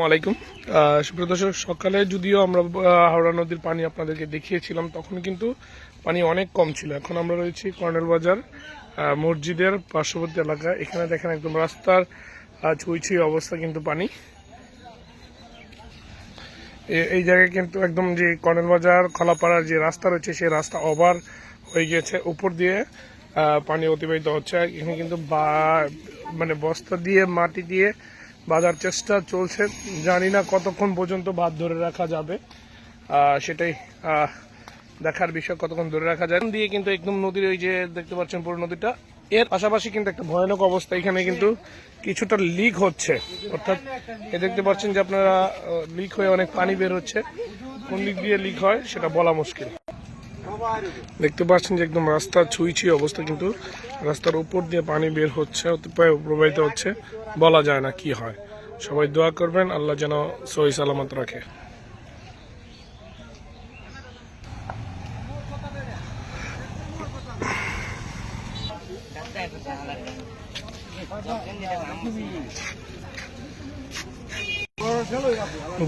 আহ, সুপ্রিয় দর্শক সকালে যদিও আমরা হাওড়া নদীর পানি আপনাদেরকে দেখিয়েছিলাম তখন কিন্তু পানি অনেক কম ছিল। এখন আমরা রয়েছি কর্নেল বাজার মসজিদের পার্শ্ববর্তী এলাকা। এখানে দেখেন একদম রাস্তার ছুঁই ছুঁই অবস্থা কিন্তু পানি। এই জায়গায় কিন্তু একদম যে কর্নেল বাজার খলাপাড়ার যে রাস্তা রয়েছে সেই রাস্তা ওভার হয়ে গিয়েছে। উপর দিয়ে পানি অতিবাহিত হচ্ছে। এখানে কিন্তু বা- মানে বস্তা দিয়ে মাটি দিয়ে বাঁধার চেষ্টা চলছে। জানি না কতক্ষণ পর্যন্ত বাঁধ ধরে রাখা যাবে। সেটাই দেখার বিষয় কতক্ষণ ধরে রাখা যায়। দিয়ে কিন্তু একদম নদীর ওই যে দেখতে পাচ্ছেন পুরো নদীটা। এর পাশাপাশি কিন্তু একটা ভয়ানক অবস্থা। এখানে কিন্তু কিছুটা লিক হচ্ছে। অর্থাৎ এ দেখতে পাচ্ছেন যে আপনারা লিক হয়ে অনেক পানি বের হচ্ছে। কোন দিক দিয়ে লিক হয় সেটা বলা মুশকিল। দেখতে পাচ্ছেন যে একদম রাস্তা ছুঁই ছুঁই অবস্থা কিন্তু রাস্তার উপর দিয়ে পানি বের হচ্ছে প্রবাহিত হচ্ছে। বলা যায় না কি হয়। সবাই দোয়া করবেন, আল্লাহ যেন সহি সালামত রাখে।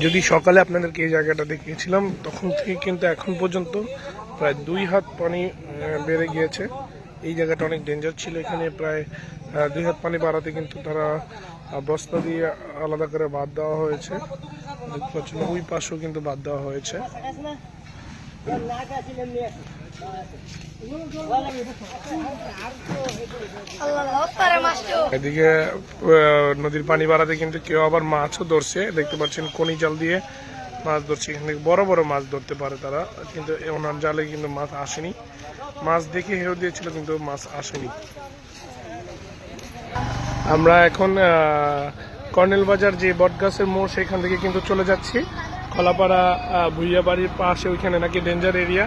যদি সকালে আপনাদেরকে এই জায়গাটা দেখিয়েছিলাম, তখন থেকে কিন্তু এখন পর্যন্ত প্রায় দুই হাত পানি বেড়ে গিয়েছে। এই জায়গাটা অনেক ডেঞ্জার ছিল এখানে, প্রায় দুই হাত পানি বাড়াতে কিন্তু তারা বস্তা দিয়ে আলাদা করে বাদ দেওয়া হয়েছে। ওই পাশেও কিন্তু বাদ দেওয়া হয়েছে। এদিকে নদীর পানি বাড়াতে কিন্তু কেউ আবার মাছও ধরছে। দেখতে পাচ্ছেন, কোনি জাল দিয়ে মাছ ধরছে, এখান থেকে বড় বড় মাছ ধরতে পারে তারা, কিন্তু ওনার জালে কিন্তু মাছ আসেনি। মাছ দেখে হেউ দিয়েছিল, কিন্তু মাছ আসেনি। আমরা এখন কর্নেল বাজার যে বটগাছের মোড়, সেখান থেকে কিন্তু চলে যাচ্ছি। কলাপাড়া ভুইয়া বাড়ির পাশে ওইখানে নাকি ডেঞ্জার এরিয়া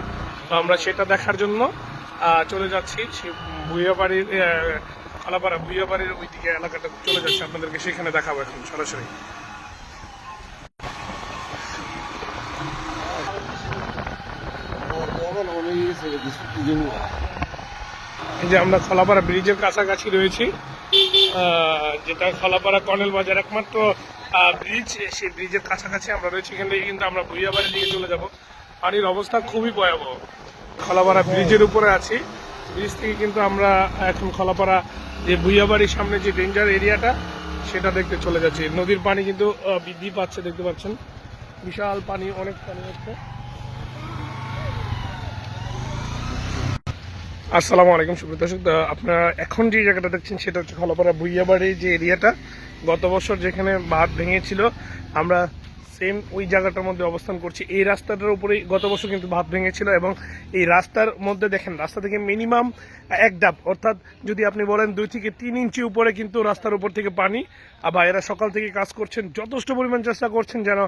আমরা সেটা দেখার জন্য চলে যাচ্ছি। সে ভুইয়া বাড়ির কলাপাড়া ভুইয়া বাড়ির ওইদিকে এলাকাটা চলে যাচ্ছে। আপনাদেরকে সেখানে দেখাবো এখন, সরাসরি। এই যে আমরা খলাপাড়া ব্রিজের কাছাকাছি রয়েছি যেটা খলাপাড়া কর্নেল বাজার একমাত্র ব্রিজ, সেই ব্রিজের কাছাকাছি আমরা রয়েছি। এখান থেকে কিন্তু আমরা ভুইয়াবাড়ির দিকে চলে যাব। পানির অবস্থা খুবই ভয়াবহ। খলাপাড়া ব্রিজের উপরে আছি। ব্রিজ থেকে কিন্তু আমরা এখন খলাপাড়া যে ভুইয়াবাড়ির সামনে যে ডেঞ্জার এরিয়াটা সেটা দেখতে চলে যাচ্ছি। নদীর পানি কিন্তু বৃদ্ধি পাচ্ছে, দেখতে পাচ্ছেন। বিশাল পানি, অনেক পানি হচ্ছে। আসসালামু আলাইকুম সুব্রত দর্শক। আপনারা এখন যে জায়গাটা দেখছেন, সেটা হচ্ছে খলাপাড়া ভুইয়াবাড়ি যে এরিয়াটা। গত বছর যেখানে বাঁধ ভেঙেছিল, আমরা সেম ওই জায়গাটার মধ্যে অবস্থান করছি। এই রাস্তাটার উপরেই গত বছর কিন্তু বাঁধ ভেঙেছিল এবং এই রাস্তার মধ্যে দেখেন, রাস্তা থেকে মিনিমাম এক ডাব, অর্থাৎ যদি আপনি বলেন দুই থেকে তিন ইঞ্চি উপরে কিন্তু রাস্তার উপর থেকে পানি। আর ভাইয়েরা সকাল থেকে কাজ করছেন, যথেষ্ট পরিমাণ চেষ্টা করছেন যেন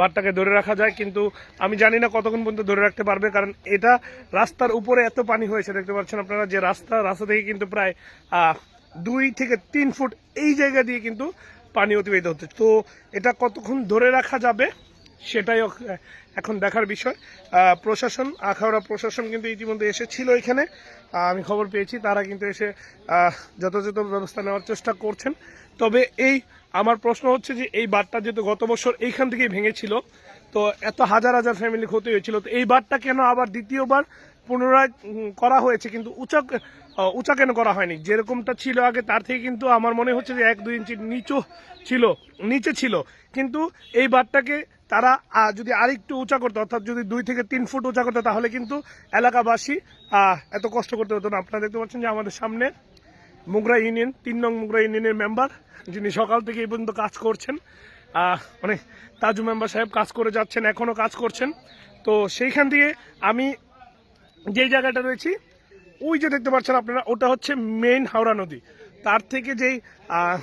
বাঁধটাকে ধরে রাখা যায়, কিন্তু আমি জানি না কতক্ষণ পর্যন্ত ধরে রাখতে পারবে, কারণ এটা রাস্তার উপরে এত পানি হয়েছে, দেখতে পাচ্ছেন আপনারা যে রাস্তা রাস্তা থেকে কিন্তু প্রায় দুই থেকে তিন ফুট এই জায়গা দিয়ে কিন্তু পানি অতিবাহিত হচ্ছে। তো এটা কতক্ষণ ধরে রাখা যাবে সেটাই এখন দেখার বিষয়। প্রশাসন, আখাউড়া প্রশাসন কিন্তু ইতিমধ্যে এসেছিল এখানে। আমি খবর পেয়েছি, তারা কিন্তু এসে যথাযথ ব্যবস্থা নেওয়ার চেষ্টা করছেন। তবে এই, আমার প্রশ্ন হচ্ছে যে এই বারটা যেহেতু গত বছর এইখান থেকেই ভেঙেছিল, তো এত হাজার হাজার ফ্যামিলি ক্ষতি হয়েছিল, তো এই বারটা কেন আবার দ্বিতীয়বার পুনরায় করা হয়েছে, কিন্তু উঁচা উঁচা কেন করা হয়নি। যেরকমটা ছিল আগে, তার থেকে কিন্তু আমার মনে হচ্ছে যে এক দুই ইঞ্চি নিচু ছিল, নিচে ছিল। কিন্তু এই বাঁধটাকে তারা যদি আরেকটু উঁচা করতো, অর্থাৎ যদি দুই থেকে তিন ফুট উঁচা করতো, তাহলে কিন্তু এলাকাবাসী এত কষ্ট করতে হতো না। আপনারা দেখতে পাচ্ছেন যে আমাদের সামনে মুগরা ইউনিয়ন, তিন নং মুগরা ইউনিয়নের মেম্বার, যিনি সকাল থেকে এই পর্যন্ত কাজ করছেন। মানে তাজু মেম্বার সাহেব কাজ করে যাচ্ছেন এখনও কাজ করছেন। তো সেইখান থেকে আমি যেই জায়গাটা রয়েছি ওই যে দেখতে পাচ্ছেন আপনারা ওটা হচ্ছে মেইন হাওড়া নদী। তার থেকে যেই আহ,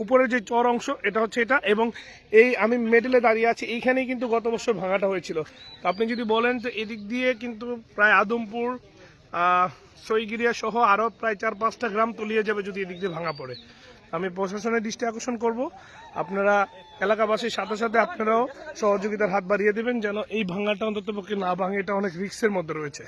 উপরে যে চর অংশ এটা হচ্ছে এটা এবং এই আমি মেডেলে দাঁড়িয়ে আছি এইখানেই কিন্তু গত বছর ভাঙাটা হয়েছিল। তো আপনি যদি বলেন তো এদিক দিয়ে কিন্তু প্রায় আদমপুর আহ, সইগিরিয়া সহ আরও প্রায় চার পাঁচটা গ্রাম তলিয়ে যাবে যদি এদিক দিয়ে ভাঙা পড়ে। আমি প্রশাসনের দৃষ্টি আকর্ষণ করব। আপনারা এলাকাবাসীর সাথে সাথে আপনারাও সহযোগিতার হাত বাড়িয়ে দেবেন যেন এই ভাঙাটা অন্তত পক্ষে না ভাঙে, এটা অনেক রিস্কের মধ্যে রয়েছে।